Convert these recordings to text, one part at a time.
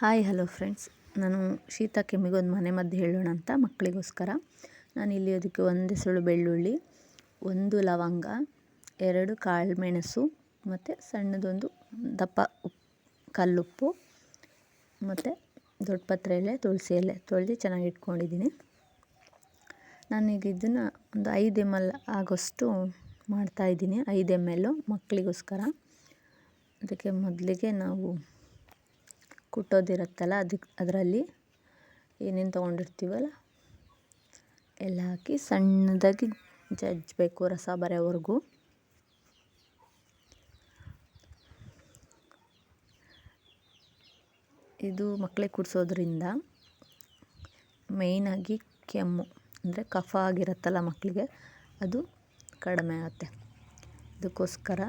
Hi, hello friends. ನಾನು ಶೀತ ಕೆಮ್ಮಿಗೊಂದು ಮನೆ ಮದ್ದು ಹೇಳೋಣ ಅಂತ ಮಕ್ಕಳಿಗೋಸ್ಕರ. ನಾನು ಇಲ್ಲಿ ಅದಕ್ಕೆ ಒಂದು ಸುಳು ಬೆಳ್ಳುಳ್ಳಿ, ಒಂದು ಲವಂಗ, ಎರಡು ಕಾಳು ಮೆಣಸು, ಮತ್ತು ಸಣ್ಣದೊಂದು ದಪ್ಪ ಉಪ್ಪು ಕಲ್ಲುಪ್ಪು, ಮತ್ತು ದೊಡ್ಡ ಪತ್ರೆ ಎಲೆ, ತುಳಸಿ ಎಲೆ ತೊಳೆದು ಚೆನ್ನಾಗಿ ಇಟ್ಕೊಂಡಿದ್ದೀನಿ. ನಾನೀಗ ಇದನ್ನು ಒಂದು ಐದು ಎಂ ಎಲ್ ಆಗೋಷ್ಟು ಮಾಡ್ತಾಯಿದ್ದೀನಿ ಐದು ಎಂ ಎಲ್ಲು ಮಕ್ಕಳಿಗೋಸ್ಕರ. ಅದಕ್ಕೆ ಮೊದಲಿಗೆ ನಾವು ಕುಟ್ಟೋದಿರುತ್ತಲ್ಲ ಅದಕ್ಕೆ ಅದರಲ್ಲಿ ಏನೇನು ತೊಗೊಂಡಿರ್ತೀವಲ್ಲ, ಎಲ್ಲ ಹಾಕಿ ಸಣ್ಣದಾಗಿ ಜಜ್ಜಬೇಕು ರಸ ಬರೋವರೆಗೂ. ಇದು ಮಕ್ಕಳಿಗೆ ಕುಡಿಸೋದ್ರಿಂದ ಮೇಯ್ನಾಗಿ ಕೆಮ್ಮು, ಅಂದರೆ ಕಫ ಆಗಿರುತ್ತಲ್ಲ ಮಕ್ಕಳಿಗೆ ಅದು ಕಡಿಮೆ ಆಗುತ್ತೆ. ಅದಕ್ಕೋಸ್ಕರ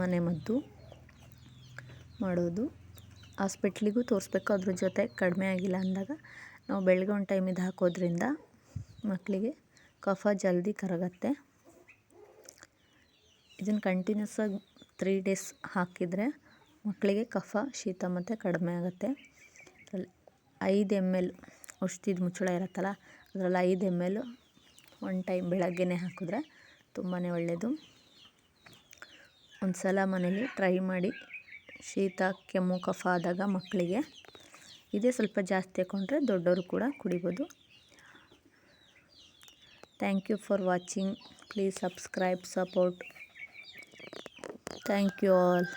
ಮನೆಮದ್ದು ಮಾಡೋದು ಹಾಸ್ಪಿಟ್ಲಿಗೂ ತೋರಿಸ್ಬೇಕು, ಅದ್ರ ಜೊತೆ ಕಡಿಮೆ ಆಗಿಲ್ಲ ಅಂದಾಗ ನಾವು ಬೆಳಗ್ಗೆ ಒಂದು ಟೈಮ್ ಇದು ಹಾಕೋದ್ರಿಂದ ಮಕ್ಕಳಿಗೆ ಕಫ ಜಲ್ದಿ ಕರಗತ್ತೆ. ಇದನ್ನು ಕಂಟಿನ್ಯೂಸ್ ಆಗಿ ತ್ರೀ ಡೇಸ್ ಹಾಕಿದರೆ ಮಕ್ಕಳಿಗೆ ಕಫ ಶೀತ ಮತ್ತು ಕಡಿಮೆ ಆಗುತ್ತೆ. ಐದು ಎಂ ಎಲ್ ಔಷಧಿದು ಮುಚ್ಚಳ ಇರುತ್ತಲ್ಲ, ಅದರಲ್ಲಿ ಐದು ಎಂ ಎಲ್ ಒನ್ ಟೈಮ್ ಬೆಳಗ್ಗೆನೇ ಹಾಕಿದ್ರೆ ತುಂಬಾ ಒಳ್ಳೆಯದು ಒಂದು ಸಲ ಮನೇಲಿ ಟ್ರೈ ಮಾಡಿ ಶೀತ, ಕೆಮ್ಮು, ಕಫ ಆದಾಗ ಮಕ್ಕಳಿಗೆ ಇದೇ ಸ್ವಲ್ಪ ಜಾಸ್ತಿ ಹಾಕೊಂಡ್ರೆ ದೊಡ್ಡವರು ಕೂಡ ಕುಡಿಬೋದು. Thank you for watching please subscribe support thank you all